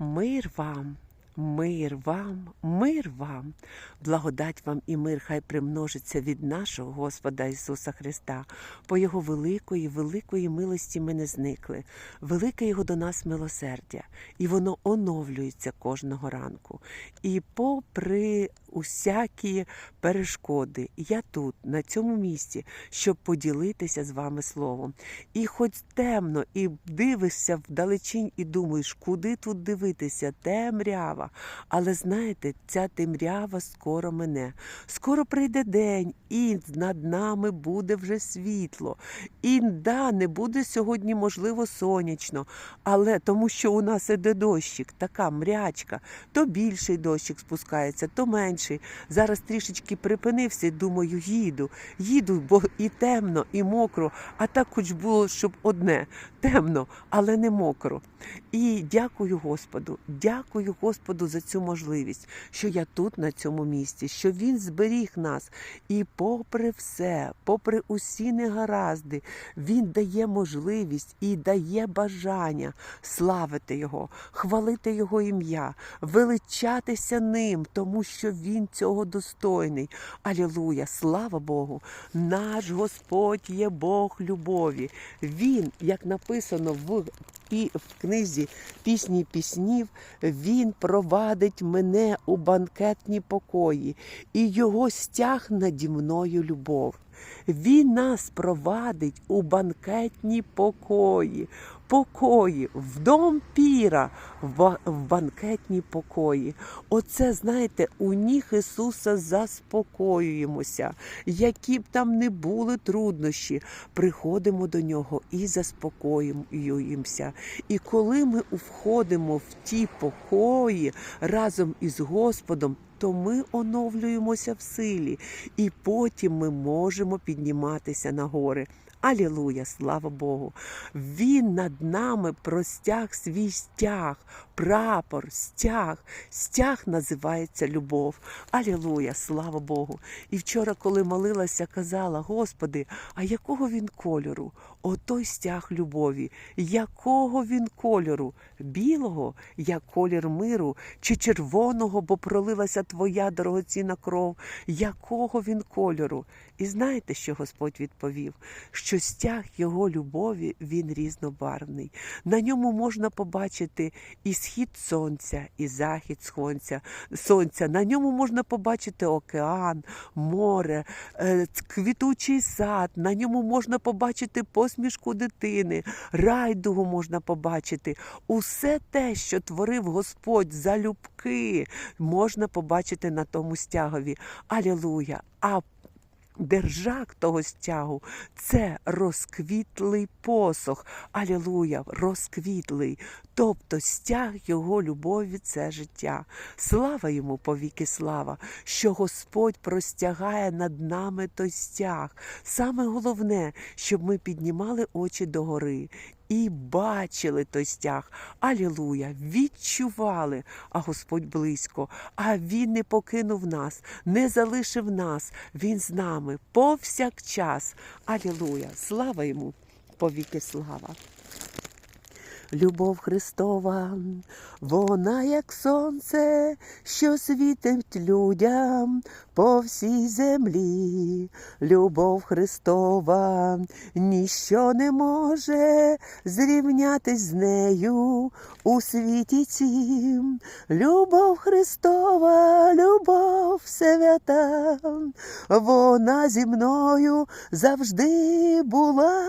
Мир вам, мир вам, мир вам, благодать вам і мир хай примножиться від нашого Господа Ісуса Христа. По Його великої, великої милості ми не зникли. Велике Його до нас милосердя, і воно оновлюється кожного ранку. І попри усякі перешкоди, я тут, на цьому місці, щоб поділитися з вами словом. І хоч темно, і дивишся вдалечінь, і думаєш, куди тут дивитися, темрява. Але знаєте, ця темрява скоро мине. Скоро прийде день, і над нами буде вже світло. І да, не буде сьогодні, можливо, сонячно, але тому що у нас іде дощик, така мрячка, то більший дощик спускається, то менший. Зараз трішечки припинився, думаю, їду, їду, бо і темно, і мокро, а так хоч було, щоб одне темно, але не мокро. І дякую Господу, дякую Господу за цю можливість, що я тут, на цьому місці, що Він зберіг нас. І попри все, попри усі негаразди, Він дає можливість і дає бажання славити Його, хвалити Його ім'я, величатися ним, тому що Він цього достойний. Алілуя! Слава Богу! Наш Господь є Бог любові. Він, як написано в в книзі пісні піснів він провадить мене у банкетні покої, і його стяг наді мною любов. Він нас провадить у банкетні покої, покої, в дом піра, в банкетні покої. Оце, знаєте, у ніг Ісуса заспокоюємося. Які б там не були труднощі, приходимо до нього і заспокоюємося. І коли ми входимо в ті покої разом із Господом, то ми оновлюємося в силі, і потім ми можемо підніматися на гори. Алілуя, слава Богу! Він над нами простяг свій стяг, прапор, стяг. Стяг називається любов. Алілуя, слава Богу! І вчора, коли молилася, казала: Господи, а якого він кольору? Отой стяг любові. Якого він кольору? Білого, як колір миру, чи червоного, бо пролилася твоя дорогоцінна кров. Якого він кольору? І знаєте, що Господь відповів? Що стяг його любові він різнобарвний. На ньому можна побачити і схід сонця, і захід сонця. сонця. На ньому можна побачити океан, море, е, квітучий сад. На ньому можна побачити посмішку дитини, райдугу можна побачити. Усе те, що творив Господь залюбки, можна побачити на тому стягові. Алілуя! А Держак того стягу це розквітлий посох. Алілуя, розквітлий. Тобто стяг його любові це життя. Слава йому повіки слава, що Господь простягає над нами той стяг. Саме головне, щоб ми піднімали очі догори і бачили той стяг. Алілуя! Відчували, а Господь близько. А Він не покинув нас, не залишив нас. Він з нами повсякчас. Алілуя! Слава йому! Повіки слава! Любов Христова, вона як сонце, що світить людям по всій землі. Любов Христова, ніщо не може зрівнятись з нею у світі цім. Любов Христова, любов свята, вона зі мною завжди була.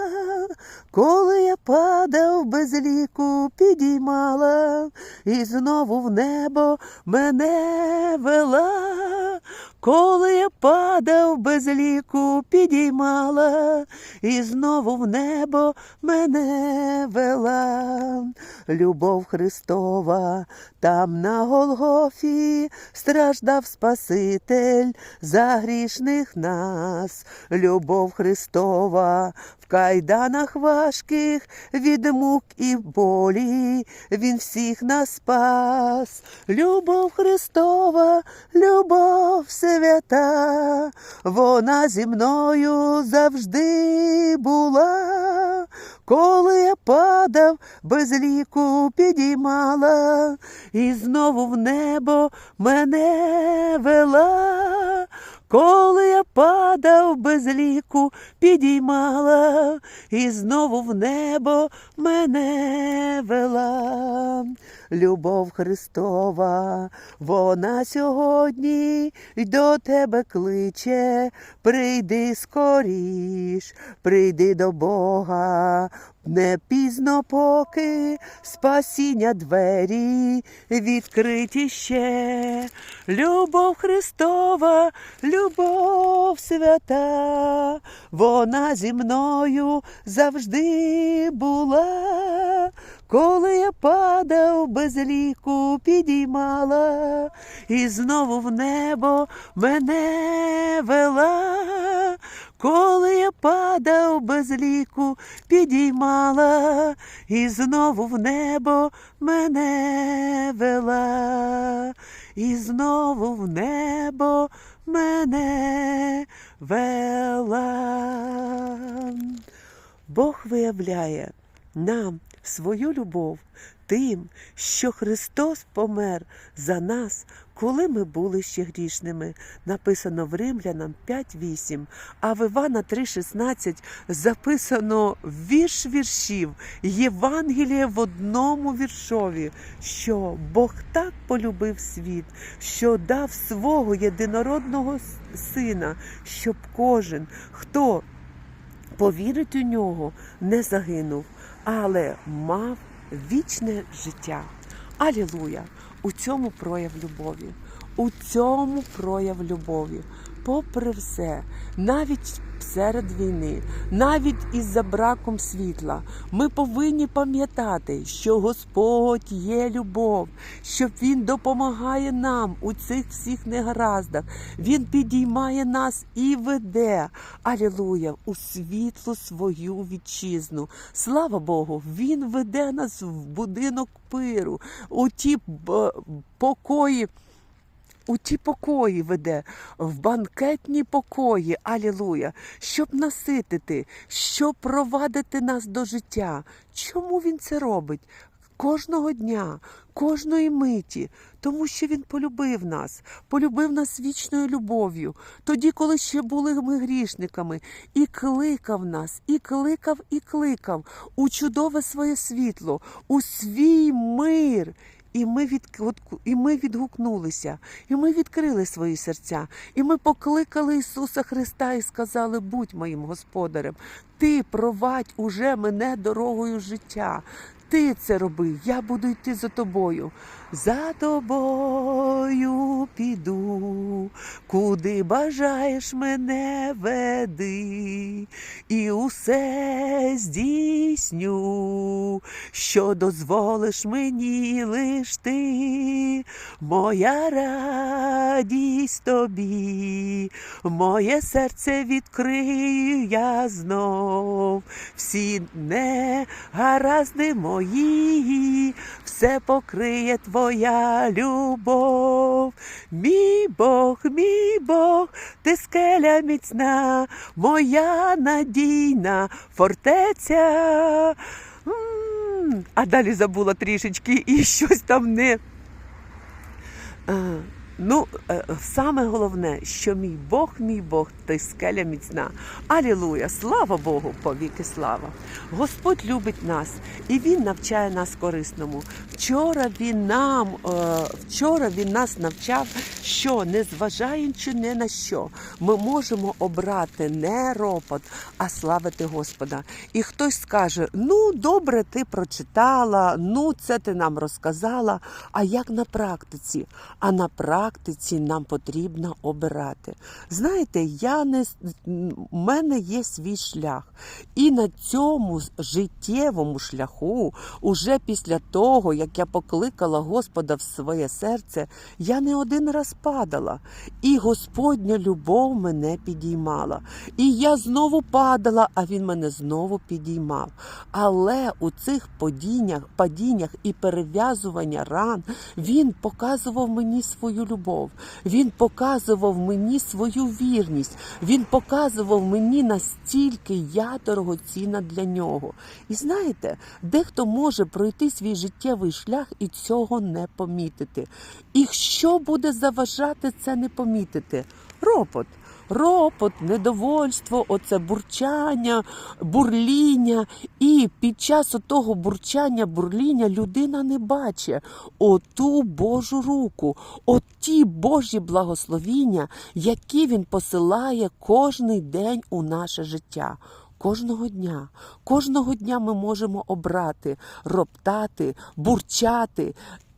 Коли я падав без ліку, підіймала, і знову в небо мене вела. Коли я падав без ліку, підіймала, і знову в небо мене вела. Любов Христова, там на Голгофі страждав Спаситель за грішних нас. Любов Христова в кайданах важких від мук і болі, Він всіх нас спас. Любов Христова, любов свята, вона зі мною завжди була. коли я падав, без ліку підіймала, і знову в небо мене вела. Коли я падав без ліку, підіймала, і знову в небо мене вела. Любов Христова, вона сьогодні й до тебе кличе, прийди скоріш, прийди до Бога, не пізно поки спасіння двері відкриті ще. Любов Христова, любов свята, вона зі мною завжди була. Коли я падав без ліку, підіймала, і знову в небо мене вела. Коли я падав без ліку, підіймала, і знову в небо мене вела, і знову в небо мене вела. Бог виявляє нам свою любов тим, що Христос помер за нас, коли ми були ще грішними. Написано в Римлянам 5.8, а в Івана 3.16 записано вірш віршів, Євангеліє в одному віршові, що Бог так полюбив світ, що дав свого єдинородного сина, щоб кожен, хто повірить у нього, не загинув, але мав вічне життя. Алілуя! У цьому прояв любові. У цьому прояв любові. Попри все, навіть серед війни, навіть із-за браком світла, ми повинні пам'ятати, що Господь є любов, що Він допомагає нам у цих всіх негараздах. Він підіймає нас і веде, алілуя, у світлу свою вітчизну. Слава Богу, Він веде нас в будинок пиру, у ті покої. У ті покої веде, в банкетні покої, алілуя, щоб наситити, щоб провадити нас до життя. Чому він це робить? Кожного дня, кожної миті, тому що він полюбив нас, полюбив нас вічною любов'ю, тоді, коли ще були ми грішниками, і кликав нас, і кликав, і кликав у чудове своє світло, у свій мир. І ми, від, і ми відгукнулися, і ми відкрили свої серця, і ми покликали Ісуса Христа і сказали: будь моїм господарем, ти провадь уже мене дорогою життя. Ти це роби, я буду йти за тобою. За тобою піду, куди бажаєш мене веди, і усе здійсню, що дозволиш мені лиш ти, моя радість тобі, моє серце відкрию я знов, всі негаразди мої, все покриє твоя любов. Мій Бог, мій Бог, ти скеля міцна, моя надійна фортеця. А далі забула трішечки і щось там не. Ну, е, саме головне, що мій Бог, мій Бог, ти скеля міцна. Алілуя! Слава Богу, повіки слава! Господь любить нас і Він навчає нас корисному. Вчора Він нам, е, вчора Він нас навчав, що незважаючи ні на що, ми можемо обрати не ропот, а славити Господа. І хтось скаже: ну добре, ти прочитала, ну це ти нам розказала. А як на практиці? А на практиці нам потрібно обирати. Знаєте, я не у мене є свій шлях, і на цьому життєвому шляху, уже після того, як я покликала Господа в своє серце, я не один раз падала, і Господня любов мене підіймала. І я знову падала, а він мене знову підіймав. Але у цих падіннях, падіннях і перев'язування ран він показував мені свою любов. Він показував мені свою вірність. Він показував мені настільки я дорогоцінна для нього. І знаєте, дехто може пройти свій життєвий шлях і цього не помітити. І що буде заважати це не помітити? Ропот. Ропот, недовольство, оце бурчання, бурління. І під час того бурчання, бурління людина не бачить оту Божу руку, оті Божі благословіння, які він посилає кожний день у наше життя. Кожного дня, кожного дня ми можемо обрати, роптати, бурчати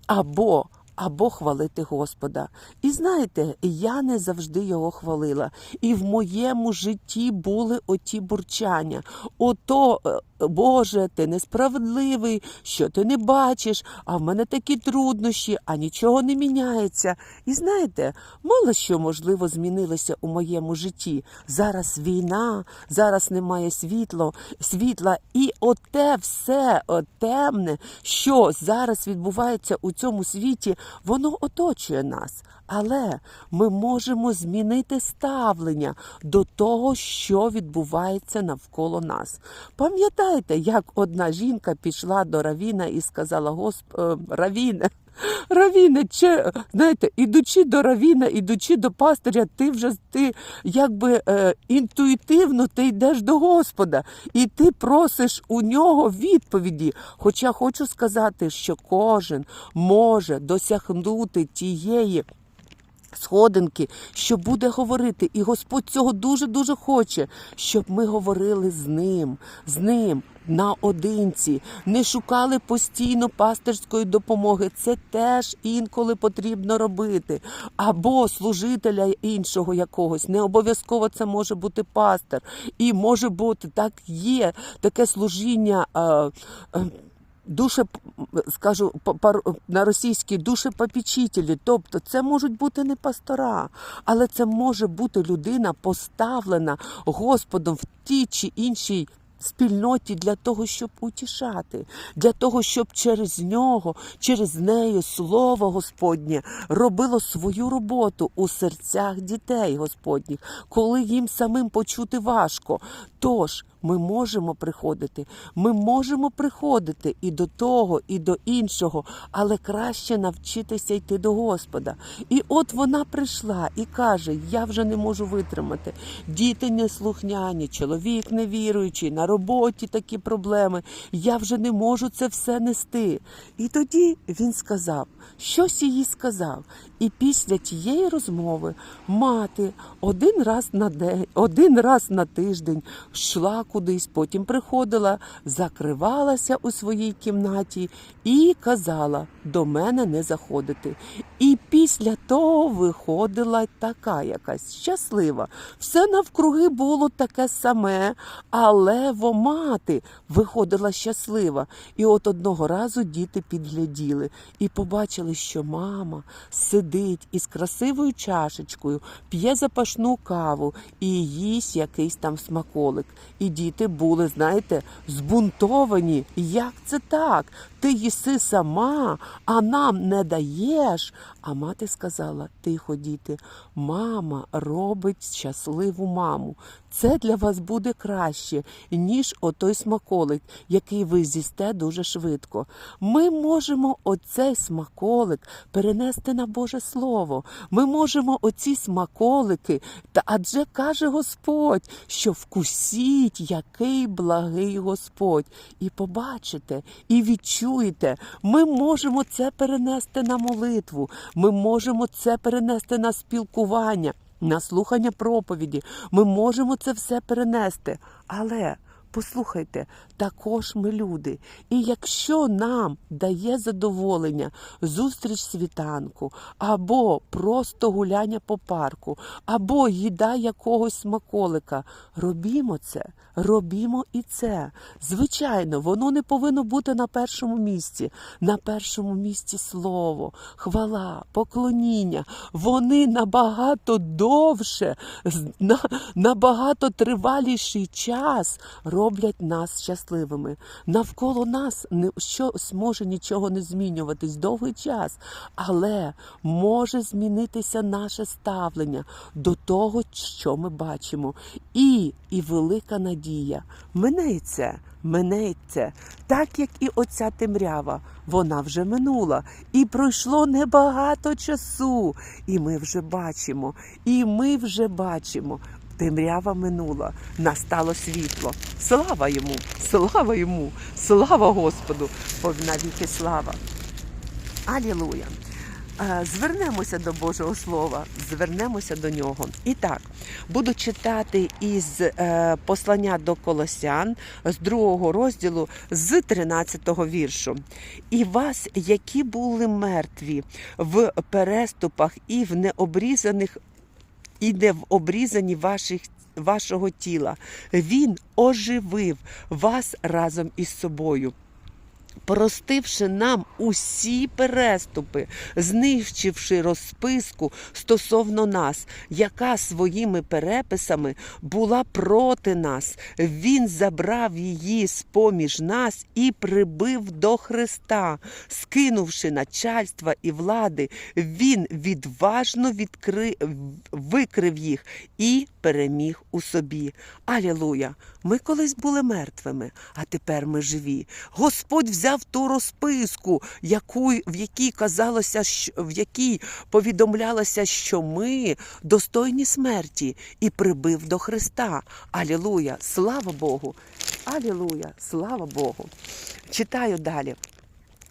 або або хвалити Господа. І знаєте, я не завжди його хвалила. І в моєму житті були оті бурчання. Ото, е, Боже, ти несправедливий, що ти не бачиш, а в мене такі труднощі, а нічого не міняється. І знаєте, мало що можливо змінилося у моєму житті. Зараз війна, зараз немає світло, світла, і оте все темне, що зараз відбувається у цьому світі, воно оточує нас. Але ми можемо змінити ставлення до того, що відбувається навколо нас. Пам'ятаєте, як одна жінка пішла до Равіна і сказала: Госп... е, Равіне, Равіне, чи, знаєте, ідучи до Равіна, ідучи до пастиря, ти вже ти якби е, інтуїтивно ти йдеш до Господа, і ти просиш у нього відповіді. Хоча хочу сказати, що кожен може досягнути тієї сходинки, що буде говорити. І Господь цього дуже-дуже хоче, щоб ми говорили з ним, з ним. Наодинці не шукали постійно пастирської допомоги. Це теж інколи потрібно робити. Або служителя іншого якогось. Не обов'язково це може бути пастир. І може бути так є таке служіння. Е, е, Душе, скажу на російській душепопічителі, тобто це можуть бути не пастора, але це може бути людина поставлена Господом в тій чи іншій спільноті для того, щоб утішати, для того, щоб через нього, через неї слово Господнє робило свою роботу у серцях дітей Господніх, коли їм самим почути важко. Тож ми можемо приходити, ми можемо приходити і до того, і до іншого, але краще навчитися йти до Господа. І от вона прийшла і каже: Я вже не можу витримати. Діти неслухняні, чоловік невіруючий, на роботі такі проблеми. Я вже не можу це все нести. І тоді він сказав, щось їй сказав. І після тієї розмови мати один раз на день, один раз на тиждень йшла кудись, потім приходила, закривалася у своїй кімнаті і казала до мене не заходити. І після того виходила така якась щаслива. Все навкруги було таке саме, але во мати виходила щаслива. І от одного разу діти підгляділи і побачили, що мама сидить із красивою чашечкою, п'є запашну каву і їсть якийсь там смаколик. І діти були, знаєте, збунтовані. Як це так? Ти їси сама, а нам не даєш. А мати сказала: тихо, діти, мама робить щасливу маму. Це для вас буде краще, ніж отой смаколик, який ви з'їсте дуже швидко. Ми можемо оцей смаколик перенести на Боже Слово. Ми можемо оці смаколики, та адже каже Господь, що вкусіть, який благий Господь, і побачите, і відчуєте. Ми можемо це перенести на молитву. Ми можемо це перенести на спілкування, на слухання проповіді. Ми можемо це все перенести. Але послухайте, також ми люди. І якщо нам дає задоволення зустріч світанку, або просто гуляння по парку, або їда якогось смаколика, робімо це, робімо і це. Звичайно, воно не повинно бути на першому місці. На першому місці слово, хвала, поклоніння. Вони набагато довше, набагато триваліший час роблять нас щасливими. Щасливими. Навколо нас не щось може нічого не змінюватись довгий час, але може змінитися наше ставлення до того, що ми бачимо. І, і велика надія. Минеться, минеться, так як і оця темрява. Вона вже минула, і пройшло небагато часу. І ми вже бачимо, і ми вже бачимо. Темрява минула, настало світло. Слава йому, слава йому, слава Господу, навіки слава. Алілуя. Е, Звернемося до Божого Слова, звернемося до нього. І так, буду читати із е, послання до Колосян з другого розділу з 13-го віршу. І вас, які були мертві в переступах і в необрізаних і не в обрізані ваших, вашого тіла. Він оживив вас разом із собою. Простивши нам усі переступи, знищивши розписку стосовно нас, яка своїми переписами була проти нас, він забрав її з поміж нас і прибив до Христа, скинувши начальства і влади, він відважно відкри... викрив їх і переміг у собі. Алілуя! Ми колись були мертвими, а тепер ми живі. Господь взяв ту розписку, яку, в якій казалося, в якій повідомлялося, що ми достойні смерті, і прибив до Христа. Алілуя! Слава Богу! Алілуя! Слава Богу! Читаю далі.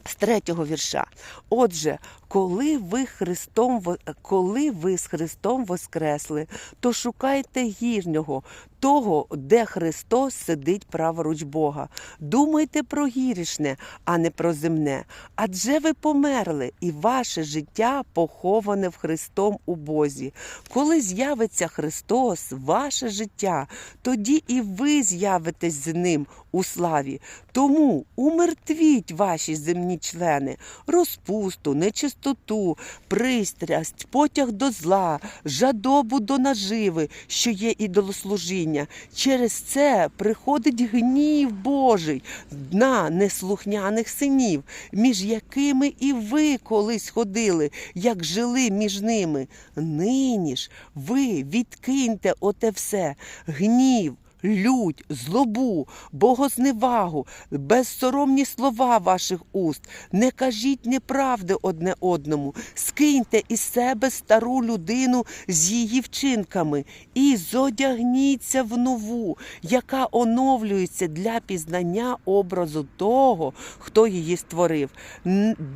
З третього вірша. Отже, коли ви Христом коли ви з Христом воскресли, то шукайте гірнього, того, де Христос сидить праворуч Бога. Думайте про гірішне, а не про земне. Адже ви померли, і ваше життя поховане в Христом у Бозі. Коли з'явиться Христос, ваше життя, тоді і ви з'явитесь з ним у славі. Тому умертвіть ваші земні члени, розпусту, нечистоту, пристрасть, потяг до зла, жадобу до наживи, що є ідолослужіння. Через це приходить гнів Божий на неслухняних синів, між якими і ви колись ходили, як жили між ними. Нині ж ви відкиньте оте все, гнів. Лють, злобу, богозневагу, безсоромні слова ваших уст, не кажіть неправди одне одному, скиньте із себе стару людину з її вчинками і зодягніться в нову, яка оновлюється для пізнання образу того, хто її створив,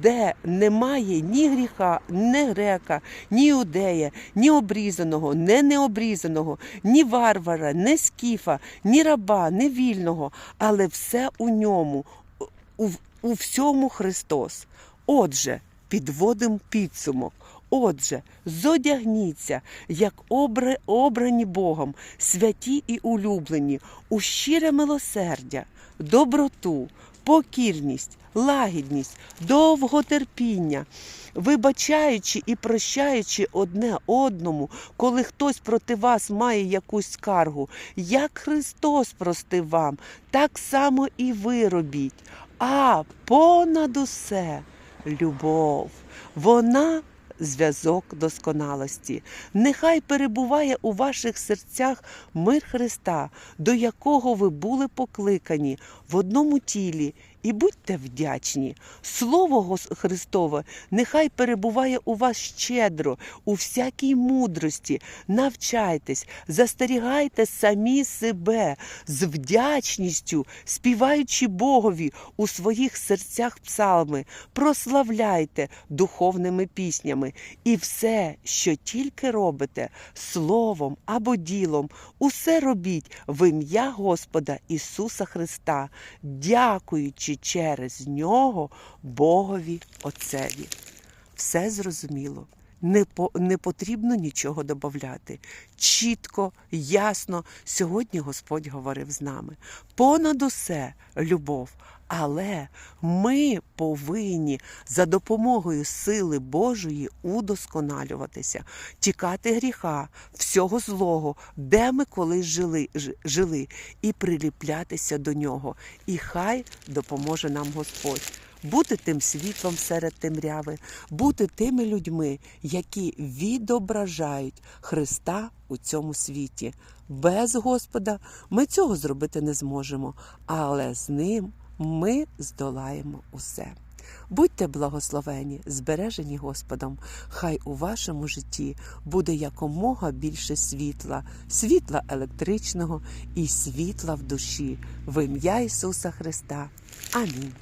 де немає ні гріха, ні грека, ні іудея, ні обрізаного, ні необрізаного, ні варвара, ні скіфа, ні раба, ні вільного, але все у ньому, у, у всьому Христос. Отже, підводимо підсумок. Отже, зодягніться, як обра- обрані Богом, святі і улюблені, у щире милосердя, доброту, покірність, лагідність, довготерпіння, вибачаючи і прощаючи одне одному, коли хтось проти вас має якусь скаргу, як Христос простив вам, так само і ви робіть. А понад усе любов. Вона зв'язок досконалості. Нехай перебуває у ваших серцях мир Христа, до якого ви були покликані в одному тілі. І будьте вдячні. Слово Христове нехай перебуває у вас щедро, у всякій мудрості. Навчайтесь, застерігайте самі себе з вдячністю, співаючи Богові у своїх серцях псалми, прославляйте духовними піснями. І все, що тільки робите, словом або ділом, усе робіть в ім'я Господа Ісуса Христа, дякуючи через нього Богові Отцеві. Все зрозуміло. Не, по, не потрібно нічого додати. Чітко, ясно, сьогодні Господь говорив з нами. Понад усе любов, Але ми повинні за допомогою сили Божої удосконалюватися, тікати гріха, всього злого, де ми колись жили, жили, і приліплятися до нього. І хай допоможе нам Господь. Бути тим світлом серед темряви, бути тими людьми, які відображають Христа у цьому світі. Без Господа ми цього зробити не зможемо, але з ним ми здолаємо усе. Будьте благословені, збережені Господом. Хай у вашому житті буде якомога більше світла, світла електричного і світла в душі. В ім'я Ісуса Христа. Амінь.